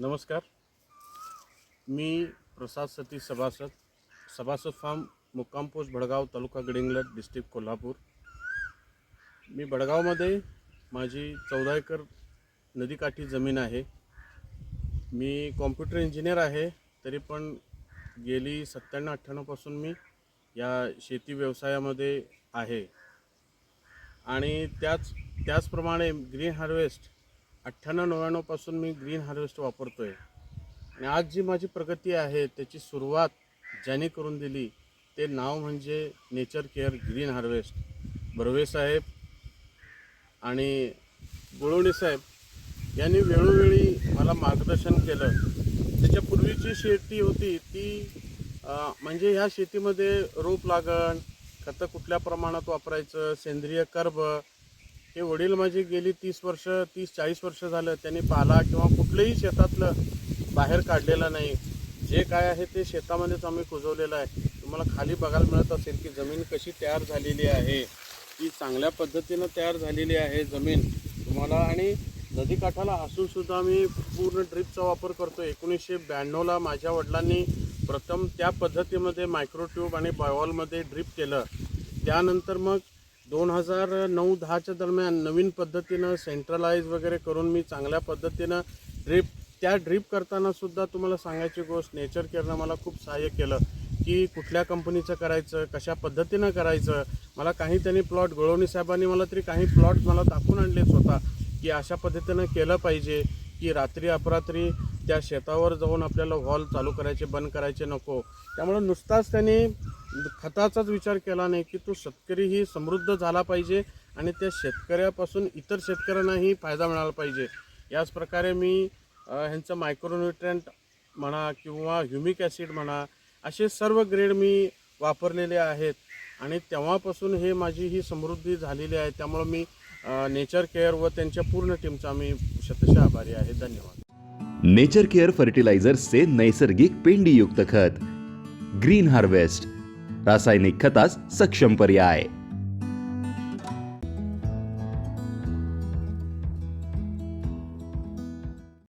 नमस्कार. मी प्रसाद सती सभासद सभासद फार्म मुक्काम पोस्ट भडगाव तालुका गडिंगलट डिस्ट्रिक्ट कोल्हापूर. मी भडगावमध्ये माझी चौदा एकर नदीकाठी जमीन आहे. मी कॉम्प्युटर इंजिनियर आहे तरी पण गेली सत्त्याण्णव अठ्ठ्याण्णवपासून मी या शेती व्यवसायामध्ये आहे. आणि त्याच त्याचप्रमाणे ग्रीन हार्वेस्ट अठ्ठ्याण्णव नव्याण्णवपासून मी ग्रीन हार्वेस्ट वापरतो आहे आणि आज जी माझी प्रगती आहे त्याची सुरुवात ज्याने करून दिली ते नाव म्हणजे nature care green harvest. Barve साहेब आणि गुळवणे साहेब यांनी वेळोवेळी मला मार्गदर्शन केलं. त्याच्या पूर्वीची शेती होती ती म्हणजे ह्या शेतीमध्ये रोप लागण खतं कुठल्या प्रमाणात वापरायचं सेंद्रिय कर्ब हे वडील माझे गेली तीस वर्ष तीस चाळीस वर्ष झालं त्यांनी पाला किंवा कुठलंही शेतातलं बाहेर काढलेलं नाही. जे काय आहे ते शेतामध्येच आम्ही कुजवलेलं आहे. तुम्हाला खाली बघायला मिळत असेल की जमीन कशी तयार झालेली आहे. ती चांगल्या पद्धतीनं तयार झालेली आहे जमीन. तुम्हाला आणि नदीकाठाला असूनसुद्धा आम्ही पूर्ण ड्रीपचा वापर करतो एकोणीसशे ब्याण्णवला माझ्या वडिलांनी प्रथम त्या पद्धतीमध्ये मायक्रोट्यूब आणि बायवॉलमध्ये ड्रीप केलं. त्यानंतर मग दोन हजार नऊ दहाच्या दरम्यान नवीन पद्धतीनं सेंट्रलाइज वगैरे करून मी चांगल्या पद्धतीनं ड्रीप त्या ड्रीप करताना सुद्धा तुम्हाला सांगायची गोष्ट नेचर केअरनं मला खूप सहाय्य केलं की कुठल्या कंपनीचं करायचं कशा पद्धतीनं करायचं. मला काही त्यांनी प्लॉट गोळवणी साहेबांनी मला तरी काही प्लॉट मला दाखवून आणले स्वतः की अशा पद्धतीनं केलं पाहिजे. की रात्री अपरात्री त्या शेतावर जाऊन आपल्याला हॉल चालू करायचे बंद करायचे नको. त्यामुळे नुसताच त्यांनी खताचाच विचार केला नाही की तो शेतकरीही समृद्ध झाला पाहिजे आणि त्या शेतकऱ्यापासून इतर शेतकऱ्यांनाही फायदा मिळाला पाहिजे. याच प्रकारे मी ह्यांचं मायक्रोन्युट्रंट म्हणा किंवा ह्युमिक ॲसिड म्हणा असे सर्व ग्रेड मी वापरलेले आहेत. आणि तेव्हापासून हे माझी ही समृद्धी झालेली आहे. त्यामुळं मी नेचर केअर व त्यांच्या पूर्ण टीमचा आम्ही शतशः आभारी आहे. धन्यवाद. नेचर केअर फर्टिलायझर्सचे नैसर्गिक पेंडीयुक्त खत. ग्रीन हार्वेस्ट रासायनिक खतास सक्षम पर्याय.